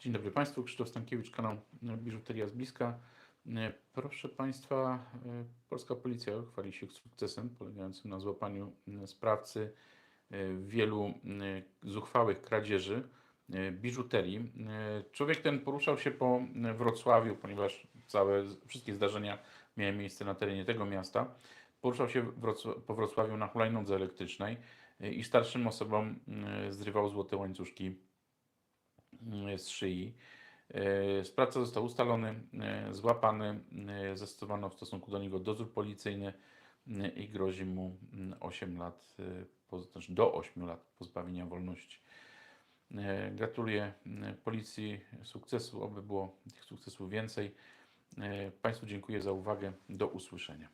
Dzień dobry Państwu, Krzysztof Stankiewicz, kanał Biżuteria z Bliska. E, Proszę Państwa, e, polska policja chwali się sukcesem polegającym na złapaniu m, sprawcy e, wielu zuchwałych kradzieży e, biżuterii. E, Człowiek ten poruszał się po Wrocławiu, ponieważ całe, wszystkie zdarzenia miały miejsce na terenie tego miasta. Poruszał się po Wrocławiu na hulajnodze elektrycznej e, i starszym osobom zrywał złote łańcuszki z szyi. E, Sprawca został ustalony, e, złapany, e, zastosowano w stosunku do niego dozór policyjny e, i grozi mu mm, 8 lat, e, znaczy do 8 lat pozbawienia wolności. E, Gratuluję policji sukcesu, oby było tych sukcesów więcej. E, Państwu dziękuję za uwagę. Do usłyszenia.